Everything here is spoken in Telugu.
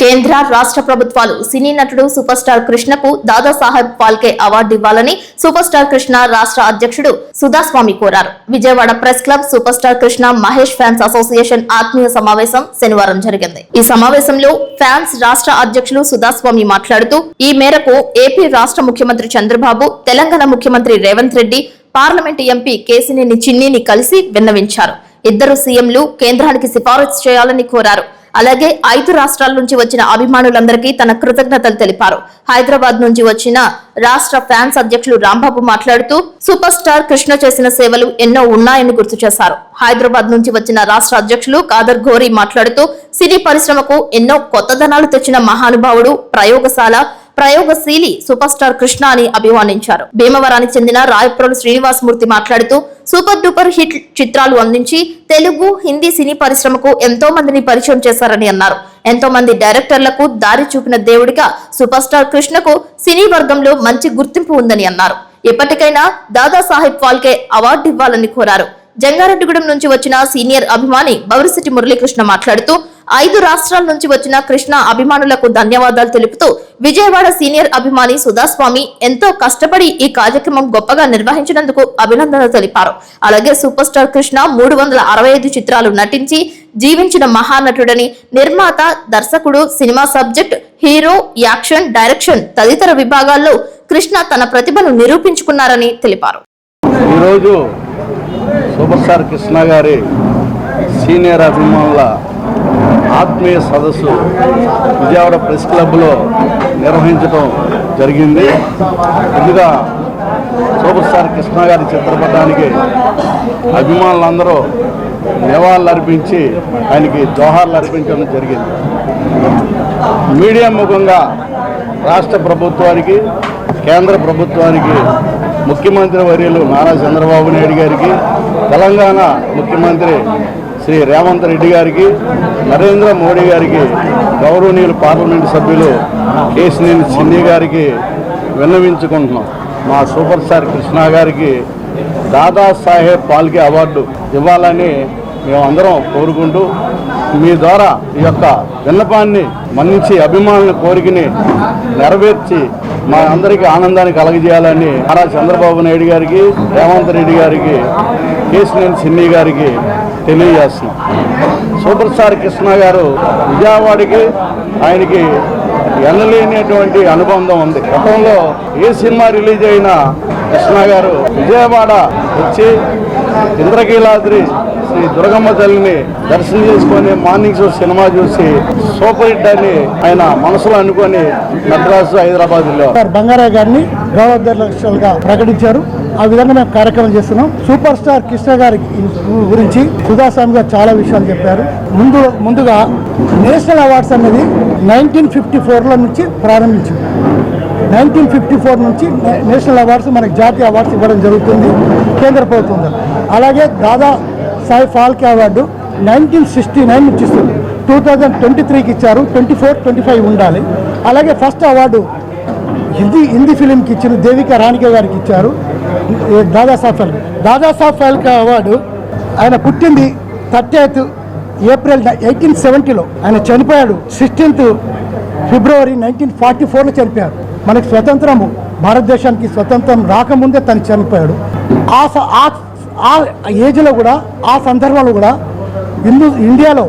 కేంద్ర రాష్ట్ర ప్రభుత్వాలు సినీ నటుడు సూపర్ స్టార్ కృష్ణకు దాదాసాహెబ్ ఫాల్కే అవార్డు ఇవ్వాలని సూపర్ స్టార్ కృష్ణ రాష్ట్ర అధ్యక్షుడు సుధాస్వామి కోరారు. Vijayawada press club super star Krishna Mahesh fans association ఆత్మీయ సమావేశం శనివారం జరిగింది. ఈ సమావేశంలో ఫ్యాన్స్ రాష్ట్ర అధ్యక్షులు సుధాస్వామి మాట్లాడుతూ ఈ మేరకు ఏపీ రాష్ట్ర ముఖ్యమంత్రి చంద్రబాబు తెలంగాణ ముఖ్యమంత్రి రేవంత్ రెడ్డి పార్లమెంటు ఎంపీ కేసినేని చిన్నీని కలిసి విన్నవించారు. ఇద్దరు సీఎంలు కేంద్రానికి సిఫారసు చేయాలని కోరారు. అలాగే ఐదు రాష్ట్రాల నుంచి వచ్చిన అభిమానులందరికీ తన కృతజ్ఞతలు తెలిపారు. హైదరాబాద్ నుంచి వచ్చిన రాష్ట్ర ఫ్యాన్స్ అధ్యక్షులు రాంబాబు మాట్లాడుతూ సూపర్ స్టార్ కృష్ణ చేసిన సేవలు ఎన్నో ఉన్నాయని గుర్తు చేశారు. హైదరాబాద్ నుంచి వచ్చిన రాష్ట్ర అధ్యక్షులు కాదర్ ఘోరీ మాట్లాడుతూ సినీ పరిశ్రమకు ఎన్నో కొత్తదనాలు తెచ్చిన మహానుభావుడు ప్రయోగశాల ప్రయోగశీలి సూపర్ స్టార్ కృష్ణ అని అభివర్ణించారు భీమవరానికి చెందిన రాయప్రోలు శ్రీనివాసమూర్తి మాట్లాడుతూ సూపర్ డూపర్ హిట్ చిత్రాలు అందించి తెలుగు హిందీ సినీ పరిశ్రమకు ఎంతో మందిని పరిచయం చేశారని అన్నారు. ఎంతో మంది డైరెక్టర్లకు దారి చూపిన దేవుడిగా సూపర్ స్టార్ కృష్ణకు సినీ వర్గంలో మంచి గుర్తింపు ఉందని అన్నారు. ఎప్పటికైనా దాదాసాహెబ్ ఫాల్కే అవార్డు ఇవ్వాలని కోరారు. జంగారెడ్డిగూడెం నుంచి వచ్చిన సీనియర్ అభిమాని బవరిశెట్టి మురళీకృష్ణ మాట్లాడుతూ ఐదు రాష్ట్రాల నుంచి వచ్చిన కృష్ణ అభిమానులకు ధన్యవాదాలు తెలుపుతూ విజయవాడ సీనియర్ అభిమాని సుధాస్వామి ఎంతో కష్టపడి ఈ కార్యక్రమం గొప్పగా నిర్వహించినందుకు అభినందనలు తెలిపారు. అలాగే సూపర్ స్టార్ కృష్ణ మూడు వందల అరవై ఐదు చిత్రాలు నటించి జీవించిన మహానటుడని నిర్మాత దర్శకుడు cinema subject hero action direction తదితర విభాగాల్లో కృష్ణ తన ప్రతిభను నిరూపించుకున్నారని తెలిపారు. ఈరోజు సూపర్ స్టార్ కృష్ణ గారి సీనియర్ అభిమానుల ఆత్మీయ సదస్సు విజయవాడ ప్రెస్ క్లబ్లో నిర్వహించడం జరిగింది. ముందుగా సూపర్ స్టార్ కృష్ణ గారి చిత్రపటానికి అభిమానులందరూ నివాళులు అర్పించి ఆయనకి జోహార్లు అర్పించడం జరిగింది. మీడియా ముఖంగా రాష్ట్ర ప్రభుత్వానికి కేంద్ర ప్రభుత్వానికి ముఖ్యమంత్రి వర్యులు నారా చంద్రబాబు నాయుడు గారికి తెలంగాణ ముఖ్యమంత్రి శ్రీ రేవంత్ రెడ్డి గారికి నరేంద్ర మోడీ గారికి గౌరవనీయులు పార్లమెంటు సభ్యులు కేసినేని చిన్ని గారికి విన్నవించుకుంటున్నాం. మా సూపర్ స్టార్ కృష్ణ గారికి దాదాసాహెబ్ పాల్కే అవార్డు ఇవ్వాలని మేమందరం కోరుకుంటూ మీ ద్వారా ఈ యొక్క విన్నపాన్ని మన్నించి అభిమానుల కోరికని నెరవేర్చి మా అందరికీ ఆనందాన్ని కలగజేయాలని నారా చంద్రబాబు నాయుడు గారికి రేవంత్ రెడ్డి గారికి కేసినేని సిన్ని గారికి తెలియజేస్తున్నాం. సూపర్ స్టార్ కృష్ణ గారు విజయవాడకి ఆయనకి ఎనలేనటువంటి అనుబంధం ఉంది. గతంలో ఏ సినిమా రిలీజ్ అయినా కృష్ణ గారు విజయవాడ వచ్చి ఇంద్రకీలాద్రి శ్రీ దుర్గమ్మ తల్లిని దర్శనం చేసుకొని మార్నింగ్ షో సినిమా చూసి సూపర్ హిట్ అని ఆయన మనసులో అనుకొని మద్రాసు హైదరాబాద్లో. బంగారావు బంగారాయ్ గారిని గౌరవాధ్యక్షులుగా ప్రకటించారు. ఆ విధంగా మేము కార్యక్రమం చేస్తున్నాం. సూపర్ స్టార్ కృష్ణ గారి గురించి సుధాస్వామి గారు చాలా విషయాలు చెప్పారు. ముందు ముందుగా నేషనల్ అవార్డ్స్ అనేది నైన్టీన్ ఫిఫ్టీ ఫోర్లో నుంచి ప్రారంభించింది. నైన్టీన్ ఫిఫ్టీ ఫోర్ నుంచి నేషనల్ అవార్డ్స్ మనకి జాతీయ అవార్డ్స్ ఇవ్వడం జరుగుతుంది కేంద్ర ప్రభుత్వం అలాగే Dadasaheb Phalke award nineteen sixty nine నుంచి ఇస్తుంది టూ థౌజండ్ ట్వంటీ త్రీకి ఇచ్చారు. ట్వంటీ ఫోర్ ట్వంటీ ఫైవ్ ఉండాలి. అలాగే ఫస్ట్ అవార్డు హిందీ హిందీ ఫిలింకి ఇచ్చిన దేవిక రాణిక గారికి ఇచ్చారు. దాదాసాబ్ దాదాసాహెబ్ ఫాల్కే. దాదాసాహెబ్ ఫాల్కే అవార్డు ఆయన పుట్టింది థర్టీ ఎయిత్ ఏప్రిల్ ఎయిటీన్ సెవెంటీలో ఆయన చనిపోయాడు సిక్స్టీన్త్ ఫిబ్రవరి నైన్టీన్ ఫార్టీ ఫోర్లో చనిపోయారు. మనకి స్వతంత్రము భారతదేశానికి స్వతంత్రం రాకముందే తను చనిపోయాడు. ఆ- ఆ ఏజ్లో కూడా ఆ సందర్భంలో కూడా హిందూ ఇండియాలో